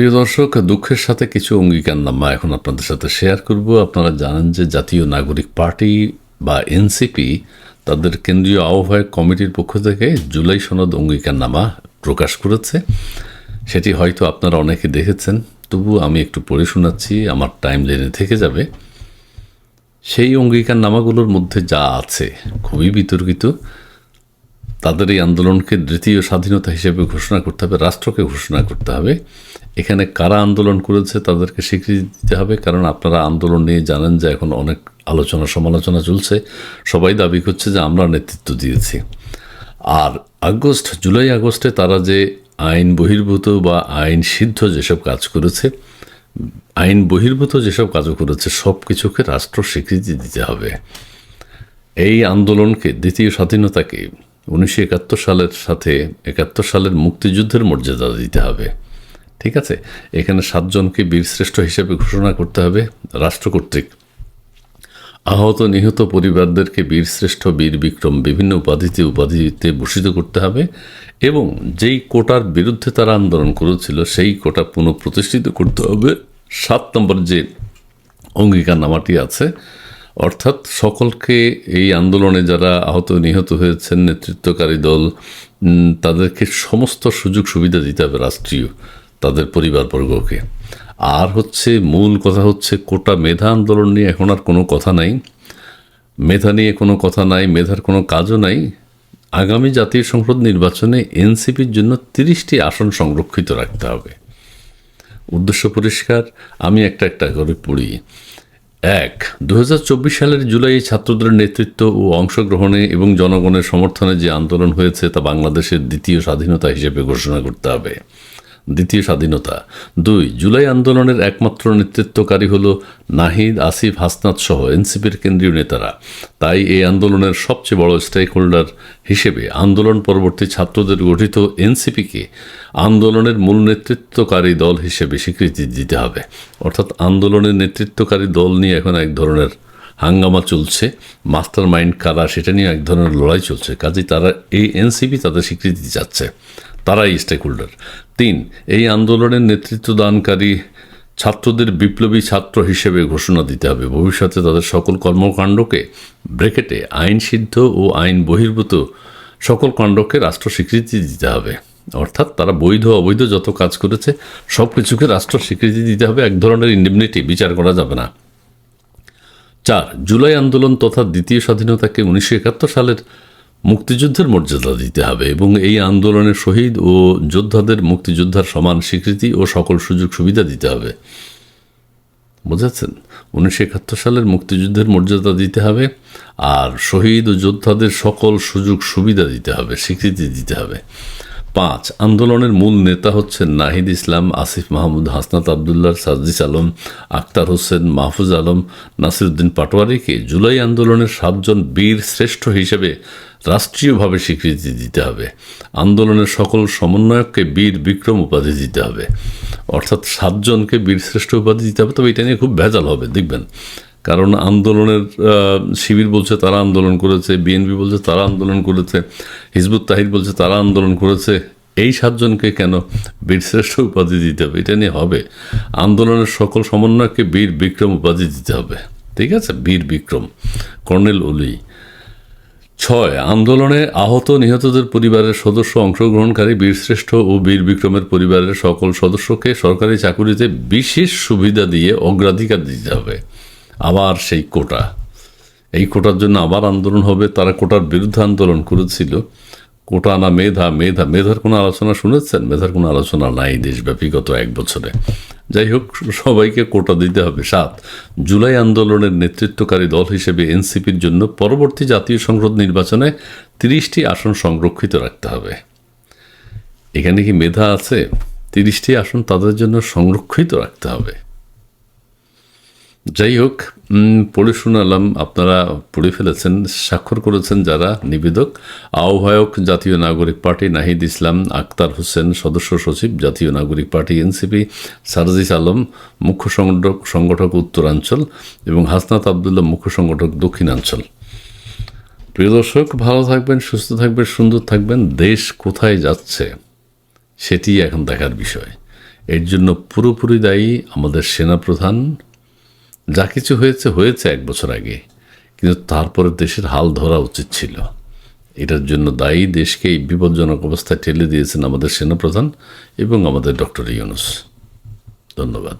প্রিয় দর্শক, দুঃখের সাথে কিছু অঙ্গীকার অঙ্গীকারনামা এখন আপনাদের সাথে শেয়ার করব। আপনারা জানেন যে জাতীয় নাগরিক পার্টি বা এনসিপি তাদের কেন্দ্রীয় আহ্বায়ক কমিটির পক্ষ থেকে জুলাই সনদ অঙ্গীকারনামা প্রকাশ করেছে। সেটি হয়তো আপনারা অনেকে দেখেছেন তবু আমি একটু পড়ে শোনাচ্ছি, আমার টাইম লাইনে থেকে যাবে। সেই অঙ্গীকারনামাগুলোর মধ্যে যা আছে, খুবই বিতর্কিত। তাদের এই আন্দোলনকে দ্বিতীয় স্বাধীনতা হিসেবে ঘোষণা করতে হবে, রাষ্ট্রকে ঘোষণা করতে হবে। এখানে কারা আন্দোলন করেছে তাদেরকে স্বীকৃতি দিতে হবে, কারণ আপনারা আন্দোলন নিয়ে জানেন যে এখন অনেক আলোচনা সমালোচনা চলছে। সবাই দাবি করছে যে আমরা নেতৃত্ব দিয়েছি। আর আগস্ট, জুলাই আগস্টে তারা যে আইন বহির্ভূত বা আইন সিদ্ধ যেসব কাজ করেছে, আইন বহির্ভূত যেসব কাজও করেছে, সব কিছুকে রাষ্ট্র স্বীকৃতি দিতে হবে। এই আন্দোলনকে, দ্বিতীয় স্বাধীনতাকে উনিশশো একাত্তর সালের সাথে একাত্তর সালের মুক্তিযুদ্ধের মর্যাদা দিতে হবে। ঠিক আছে? এখানে সাতজনকে বীরশ্রেষ্ঠ হিসেবে ঘোষণা করতে হবে, রাষ্ট্র কর্তৃক। আহত নিহত পরিবারদেরকে বীরশ্রেষ্ঠ বীর বিক্রম বিভিন্ন উপাধিতে উপাধিতে ভূষিত করতে হবে এবং যেই কোটার বিরুদ্ধে তারা আন্দোলন করেছিল, সেই কোটা পুনঃপ্রতিষ্ঠিত করতে হবে। সাত নম্বর যে অঙ্গীকারনামাটি আছে অর্থাৎ সকলকে এই আন্দোলনে যারা আহত নিহত হয়েছেন নেতৃত্বকারী দল তাদেরকে সমস্ত সুযোগ সুবিধা দিতে হবে রাষ্ট্রীয়, তাদের পরিবারবর্গকে। আর হচ্ছে মূল কথা হচ্ছে কোটা মেধা আন্দোলন নিয়ে এখন আর কোনো কথা নাই। মেধা নিয়ে কোনো কথা নাই, মেধার কোনো কাজও নাই। আগামী জাতীয় সংসদ নির্বাচনে এনসিপির জন্য তিরিশটি আসন সংরক্ষিত রাখতে হবে। উদ্দেশ্য পরিষ্কার, আমি একটা একটা করে পড়ি। এক দু সালের জুলাই ছাত্রদের নেতৃত্ব ও অংশগ্রহণে এবং জনগণের সমর্থনে যে আন্দোলন হয়েছে তা বাংলাদেশের দ্বিতীয় স্বাধীনতা হিসেবে ঘোষণা করতে হবে। দ্বিতীয় স্বাধীনতা। দুই, জুলাই আন্দোলনের একমাত্র নেতৃত্বকারী হল নাহিদ আসিফ হাসনাত সহ এনসিপির কেন্দ্রীয় নেতারা। তাই এই আন্দোলনের সবচেয়ে বড় স্টেক হোল্ডার হিসেবে আন্দোলন পরবর্তী ছাত্রদের গঠিত এনসিপিকে আন্দোলনের মূল নেতৃত্বকারী দল হিসেবে স্বীকৃতি দিতে হবে। অর্থাৎ আন্দোলনের নেতৃত্বকারী দল নিয়ে এখন এক ধরনের হাঙ্গামা চলছে। মাস্টার মাইন্ড কারা সেটা নিয়ে এক ধরনের লড়াই চলছে। কাজেই তারা এই এনসিপি তাদের স্বীকৃতি চাচ্ছে। তারাই স্টেক হোল্ডার তিন, এই আন্দোলনের নেতৃত্ব দানকারী ছাত্রদের বিপ্লবী ছাত্র হিসেবে ঘোষণা দিতে হবে। ভবিষ্যতে তাদের সকল কর্মকাণ্ডকে ব্রেকেটে আইন সিদ্ধ ও আইন বহির্ভূত সকল কাণ্ডকে রাষ্ট্র স্বীকৃতি দিতে হবে। অর্থাৎ তারা বৈধ, অবৈধ যত কাজ করেছে সব কিছুকে রাষ্ট্র স্বীকৃতি দিতে হবে। এক ধরনের ইন্ডিমনিটি বিচার করা যাবে না। চার, জুলাই আন্দোলন তথা দ্বিতীয় স্বাধীনতাকে উনিশশো একাত্তর সালের মুক্তিযুদ্ধের মর্যাদা দিতে হবে এবং এই আন্দোলনের শহীদ ও যোদ্ধাদের মুক্তিযোদ্ধার সমান স্বীকৃতি ও সকল সুযোগ সুবিধা দিতে হবে। বুঝাচ্ছেন উনিশশো একাত্তর সালের মুক্তিযুদ্ধের মর্যাদা দিতে হবে আর শহীদ ও যোদ্ধাদের সকল সুযোগ সুবিধা দিতে হবে, স্বীকৃতি দিতে হবে। পাঁচ, আন্দোলনের মূল নেতা হচ্ছেন নাহিদ ইসলাম, আসিফ মাহমুদ, হাসনাত আবদুল্লাহ সাজিস আলম, আক্তার হোসেন, মাহফুজ আলম, নাসিরুদ্দিন পাটোয়ারিকে জুলাই আন্দোলনের সাতজন বীর শ্রেষ্ঠ হিসেবে রাষ্ট্রীয়ভাবে স্বীকৃতি দিতে হবে। আন্দোলনের সকল সমন্বয়ককে বীর বিক্রম উপাধি দিতে হবে। অর্থাৎ সাতজনকে বীরশ্রেষ্ঠ উপাধি দিতে হবে। তবে এটা নিয়ে খুব ভেজাল হবে, দেখবেন। কারণ আন্দোলনের শিবির বলছে তারা আন্দোলন করেছে, বিএনপি বলছে তারা আন্দোলন করেছে, হিজবুত তাহির বলছে তারা আন্দোলন করেছে। এই সাতজনকে কেন বীরশ্রেষ্ঠ উপাধি দিতে হবে? এটা নিয়ে হবে। আন্দোলনের সকল সমন্বয়কে বীর বিক্রম উপাধি দিতে হবে। ঠিক আছে? বীর বিক্রম। কর্নেল অলি। ছয়, আন্দোলনে আহত নিহতদের পরিবারের সদস্য অংশগ্রহণকারী বীরশ্রেষ্ঠ ও বীর বিক্রমের পরিবারের সকল সদস্যকে সরকারি চাকুরিতে বিশেষ সুবিধা দিয়ে অগ্রাধিকার দিতে হবে। আবার সেই কোটা। এই কোটার জন্য আবার আন্দোলন হবে। তারা কোটার বিরুদ্ধে আন্দোলন করেছিল। কোটা না মেধা মেধা, মেধার কোনো আলোচনা শুনেছেন? মেধার কোনো আলোচনা নাই দেশব্যাপী গত এক বছরে। যাই হোক, সবাইকে কোটা দিতে হবে। সাত, জুলাই আন্দোলনের নেতৃত্বকারী দল হিসেবে এনসিপির জন্য পরবর্তী জাতীয় সংসদ নির্বাচনে তিরিশটি আসন সংরক্ষিত রাখতে হবে। এখানে কি মেধা আছে? তিরিশটি আসন তাদের জন্য সংরক্ষিত রাখতে হবে। যাই হোক পড়ে শোনালাম, আপনারা পড়ে ফেলেছেন, স্বাক্ষর করেছেন যারা, নিবেদক, আহ্বায়ক জাতীয় নাগরিক পার্টি নাহিদ ইসলাম, আক্তার হোসেন, সদস্য সচিব জাতীয় নাগরিক পার্টি এনসিপি, সারজিস আলম, মুখ্য সংগঠক সংগঠক উত্তরাঞ্চল এবং হাসনাত আবদুল্লাহ, মুখ্য সংগঠক দক্ষিণাঞ্চল। প্রিয় দর্শক, ভালো থাকবেন, সুস্থ থাকবেন, সুন্দর থাকবেন, দেশ কোথায় যাচ্ছে সেটি এখন দেখার বিষয়। এর জন্য পুরোপুরি দায়ী আমাদের সেনাপ্রধান যা কিছু হয়েছে হয়েছে এক বছর আগে, কিন্তু তারপরে দেশের হাল ধরা উচিত ছিল। এটার জন্য দায়ী দেশকে এই বিপজ্জনক অবস্থায় ঠেলে দিয়েছেন আমাদের সেনাপ্রধান এবং আমাদের ডক্টর ইউনুস। ধন্যবাদ।